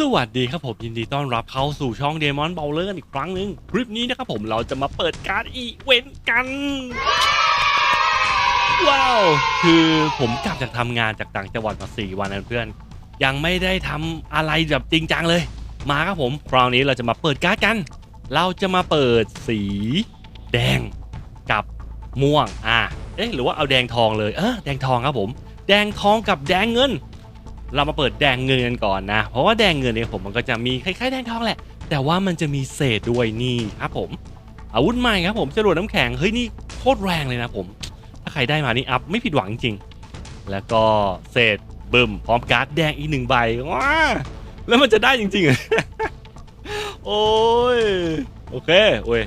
สวัสดีครับผมยินดีต้อนรับเข้าสู่ช่องเดมอนเบลเลอร์กันอีกครั้งหนึ่งคลิปนี้นะครับผมเราจะมาเปิดการ์ดอีเวนต์กัน ว้าว คือผมกลับจากทำงานจากต่างจังหวัดมาสี่วันนะเพื่อน ยังไม่ได้ทำอะไรแบบจริงจังเลย มาครับผมคราวนี้เราจะมาเปิดการ์ดกัน เราจะมาเปิดสี แดงกับม่วงอะเอ๊ะหรือว่าเอาแดงทองเลยเออแดงทองครับผม แดงทองกับแดงเงิน เรามาเปิดแดงเงินกันก่อนนะ เพราะว่าแดงเงินเนี่ยผมมันก็จะมีคล้ายๆแดงทองแหละ แต่ว่ามันจะมีเศษด้วยนี่ครับผม อาวุธใหม่ครับผมจรวดน้ำแข็ง เฮ้ยนี่โคตรแรงเลยนะผม ถ้าใครได้มานี่อัพไม่ผิดหวังจริง แล้วก็เศษบึมพร้อมการ์ดแดงอีกหนึ่งใบว้าแล้วมันจะได้จริงๆอโอ้ยโอเคโอ้ย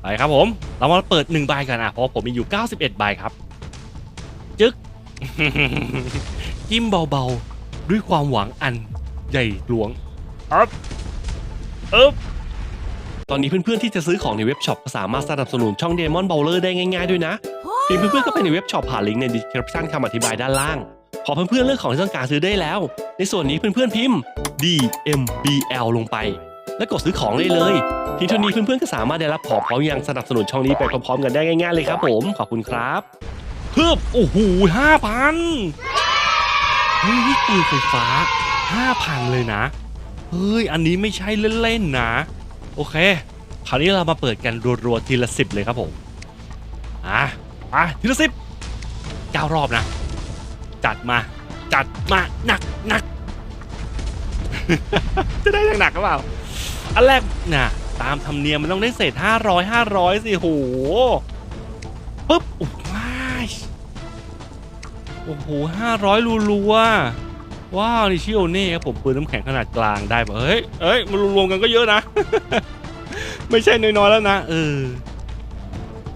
ไปครับผม เรามาเปิดหนึ่งใบกันอะเพราะผมมีอยู่ 91ใบครับ จึ๊ก จิ้มเบาๆ ด้วยความหวังอันใหญ่หลวงอัพอัพตอนนี้เพื่อนๆที่จะซื้อของในเว็บช็อปก็สามารถสนับสนุนช่อง Demon Bowler ได้ง่ายๆด้วยนะเพียงเพื่อนๆก็ไปในเว็บช็อปผ่านลิงก์ใน description คำอธิบายด้านล่าง พอเพื่อนๆเลือกของที่ต้องการซื้อได้แล้ว ในส่วนนี้เพื่อนๆพิมพ์ DMBL ลงไป แล้วกดซื้อของได้เลยเพียงเท่านี้เพื่อนๆก็สามารถได้รับของพร้อมยังสนับสนุนช่องนี้ไปพร้อมๆกันได้ง่ายๆเลยครับผมขอบคุณครับเพิ่มโอ้โหห้าพัน เฮ้ยนี่ปืนไฟฟ้าห้าพันเลยนะ เฮ้ย อันนี้ไม่ใช่เล่นๆนะ โอเค คราวนี้เรามาเปิดกันรัวๆทีละสิบเลยครับผม อะไปทีละสิบเก้ารอบนะ จัดมา จัดมาหนักหนักจะได้หนักหรือเปล่า อันแรกนะตามธรรมเนียมมันต้องได้เศษ500 500สิโห ปึ๊บโอ้ย โอ้โหว้ายโอ้โห500รัวๆว้าวนี่ชิโอเน่ครับผมปืนน้ำแข็งขนาดกลางได้ปะเฮ้ยเอ้ยมันรวมๆกันก็เยอะนะ ไม่ใช่น้อยๆแล้วนะเออ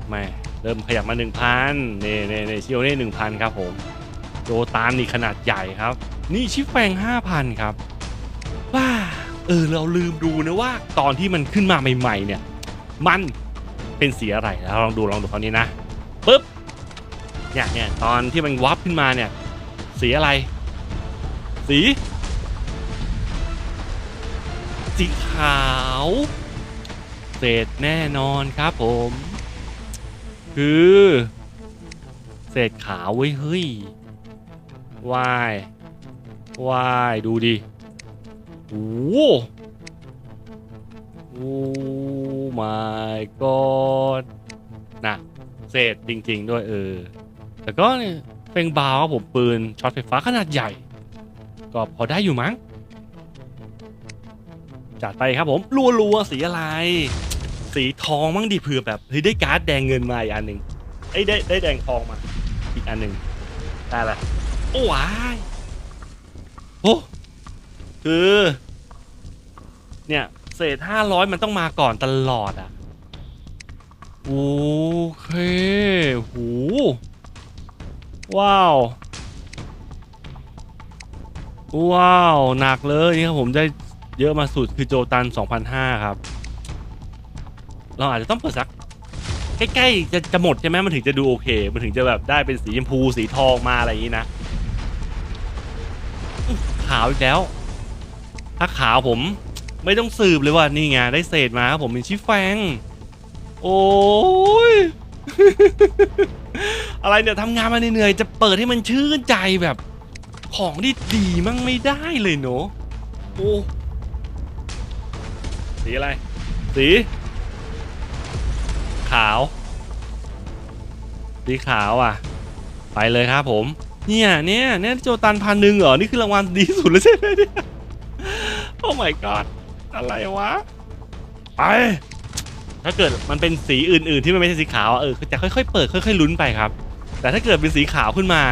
แม่เริ่มขยับมา 1,000เน่เน่เน่ชิโอเน่1,000ครับผมโจตานนี่ขนาดใหญ่ครับ นี่ชิฟแฟง5,000ครับว้าเออเราลืมดูนะว่าตอนที่มันขึ้นมาใหม่ๆเนี่ย มันเป็นสีอะไรแล้วลองดูลองดูคราวนี้นะปึ๊บ เนี่ยเนี่ยตอนที่มันวับขึ้นมาเนี่ย สีอะไร สี สีขาวเศษแน่นอนครับผม คือ เศษขาวเว้ยเฮ้ยวายวายดูดิโอ้โหโอ้ my god นะเศษจริง ๆ ด้วยเออ แต่ก็เป็นบาวครับผมปืนช็อตไฟฟ้าขนาดใหญ่ ก็พอได้อยู่มั้งจัดไปครับผมรัวๆสีอะไร สีทองมั้งดิเผื่อแบบเฮ้ยได้การ์ดแดงเงินมาอีกอันหนึ่งไอ้ได้ได้แดงทองมา อีกอันหนึ่งได้ละโอ้วายโอ้คือ เนี่ยเศษห้าร้อยมันต้องมาก่อนตลอดอะ โอเคโห ว้าว ว้าว หนักเลยนี่ครับผมได้เยอะมาสุดคือโจตัน2,500ครับ เราอาจจะต้องเปิดสัก ใกล้ๆจะจะหมดใช่ไหมมันถึงจะดูโอเค มันถึงจะแบบได้เป็นสีชมพูสีทองมาอะไรอย่างนี้นะขาวอีกแล้ว ถ้าขาวผมไม่ต้องสืบเลยว่านี่ไงได้เศษมาครับผมเป็นชิฟแฟง โอ้ย อะไรเนี่ยทำงานมาเหนื่อยจะเปิดให้มันชื่นใจแบบ ของที่ดีมั่งไม่ได้เลยเนาะโอ้สีอะไร สี ขาว สีขาวอะ ไปเลยครับผม เนี่ยเนี่ยเนี่ยโจตันพันหนึ่งเหรอ นี่คือรางวัลดีสุดแล้วใช่ไหมเนี่ยโอ้ my god อะไรวะ ไป ถ้าเกิดมันเป็นสีอื่น ๆ ที่มันไม่ใช่สีขาวเออจะค่อย ๆ เปิดค่อย ๆ ลุ้นไปครับ แต่ถ้าเกิดเป็นสีขาวขึ้นมา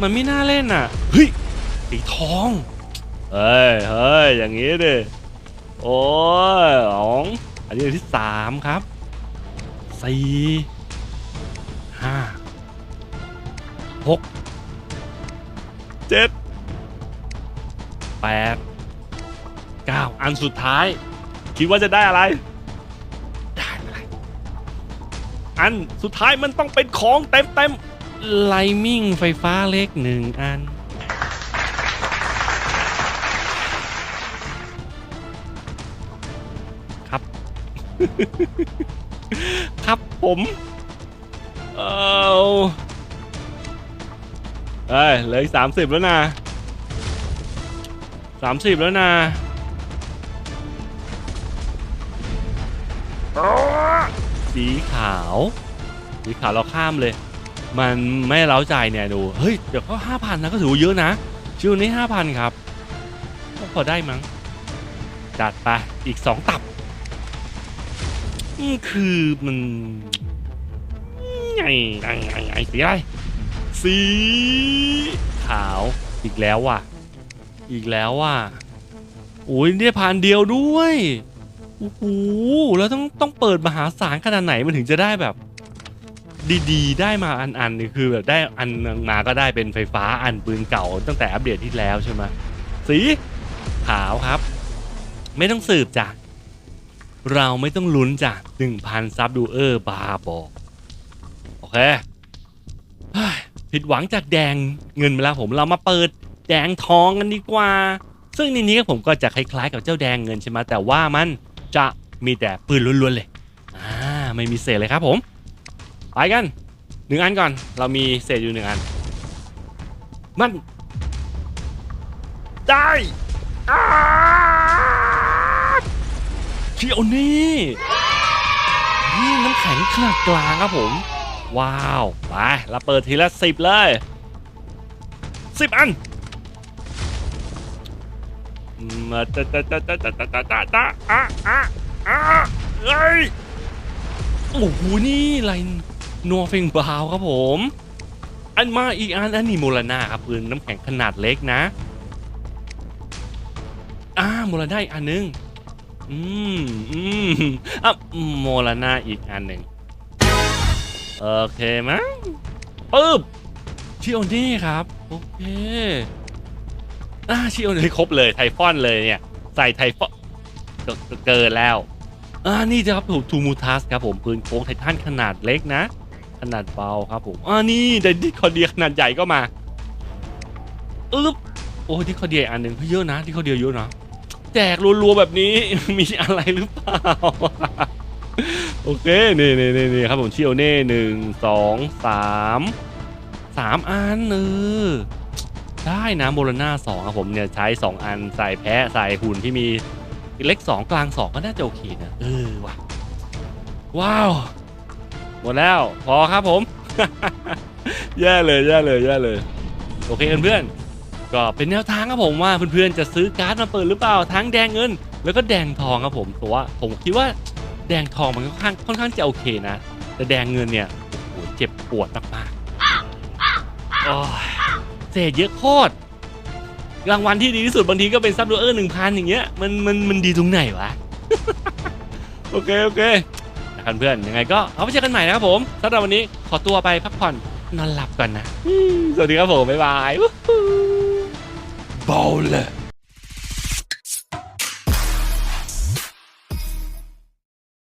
มันไม่น่าเล่นอะเฮ้ยสีทองเฮ้ยเฮ้ยอย่างงี้ดิโอ้ยสองอันนี้อันที่สามครับสี่ห้าหกเจ็ดแปดเก้าอันสุดท้าย คิดว่าจะได้อะไร อัน สุดท้ายมันต้องเป็นของเต็มเต็มไลมิ่งไฟฟ้าเลขหนึ่งอัน ครับ ครับผมเออเอ้ยเหลืออีกสามสิบแล้วนะสามสิบแล้วนะ สีขาวสีขาวเราข้ามเลย มันไม่เล้าใจเนี่ยดูเฮ้ยเดี๋ยวก็ห้าพันนะก็ถือว่าเยอะนะชิวนี้ห้าพันครับก็พอได้มั้งจัดไปอีกสองตับนี่คือมันไงไงไงสีอะไรสีขาวอีกแล้วว่ะ อีกแล้วว่ะโอ้ยได้พันเดียวด้วย โอ้โหแล้วต้องต้องเปิดมหาศาลขนาดไหนมันถึงจะได้แบบ ดีๆ ได้มาอันอันนี่คือแบบได้อันมาก็ได้เป็นไฟฟ้าอันปืนเก่าตั้งแต่อัปเดตที่แล้วใช่ไหมสีขาวครับ ไม่ต้องสืบจ้ะเราไม่ต้องลุ้นจ้ะหนึ่งพันซับดูเออร์บาบอโอเคผิดหวังจากแดงเงินไปแล้วผมเรามาเปิดแดงทองกันดีกว่า ซึ่งในนี้ผมก็จะคล้ายๆกับเจ้าแดงเงินใช่ไหมแต่ว่ามัน จะมีแต่ปืนล้วนๆเลยอ่าไม่มีเศษเลยครับผม ไปกันหนึ่งอันก่อน เรามีเศษอยู่หนึ่งอัน มันได้อาเชียวนี่นี่น้ำแข็งขนาดกลางครับผม ว้าว ไปเราเปิดทีละสิบเลยสิบอัน มาตะตะตะตะตะตะตะตะตะอะอะอะเอ้ยโอ้โหนี่ไรนัวเฟงบาวครับผม อันมาอีกอันอันนี้โมลนาครับปืนน้ำแข็งขนาดเล็กนะอ่าโมลนาอีกอันหนึงอืมอืมอะโมลนาอีกอันหนึ่งโอเคมั้งปึ๊บชิโอนี่ครับ โอเค อ่าชิโอนี่ครบเลยไทฟอนเลยเนี่ย ใส่ไทฟอนก็ก็เกินแล้วอ่านี่จะครับผมทูมูทัสครับผมปืนโค้งไททันขนาดเล็กนะ ขนาดเบาครับผมอ่านี่เดนดิคอเดียขนาดใหญ่ก็มาอึ๊บโอ้ที่คอเดียอันหนึ่งเฮ้ยเยอะนะที่คอเดียเยอะนะแจกรัวๆแบบนี้มีอะไรหรือเปล่าโอเคนี่นี่นี่นี่ครับผมชิโอเน่หนึ่งสองสามสามอันเออ ได้นะโมโลนาสองครับผมเนี่ยใช้สองอันใส่แพะใส่หุ่นที่มีเล็กสองกลางสองก็น่าจะโอเคนะเออว่ะว้าว หมดแล้วพอครับผม แย่เลยแย่เลยแย่เลย โอเคเพื่อนๆก็เป็นแนวทางครับผมว่าเพื่อนๆจะซื้อการ์ดมาเปิดหรือเปล่าทั้งแดงเงิน แล้วก็แดงทองครับผมตัวผมคิดว่าแดงทองมันค่อนข้างค่อนข้างจะโอเคนะ แต่แดงเงินเนี่ยโอ้โหเจ็บปวดมากๆอ้ย เศษเยอะโคตรรางวัลที่ดีที่สุดบางทีก็เป็นซับดูเออร์หนึ่งพันอย่างเงี้ยมันมันมันดีตรงไหนวะ โอเค โอเคนะครับเพื่อนยังไงก็เอาไปเจอกันใหม่นะครับผมสำหรับวันนี้ขอตัวไปพักผ่อนนอนหลับก่อนนะ สวัสดีครับผม บ๊ายบายบอลเลย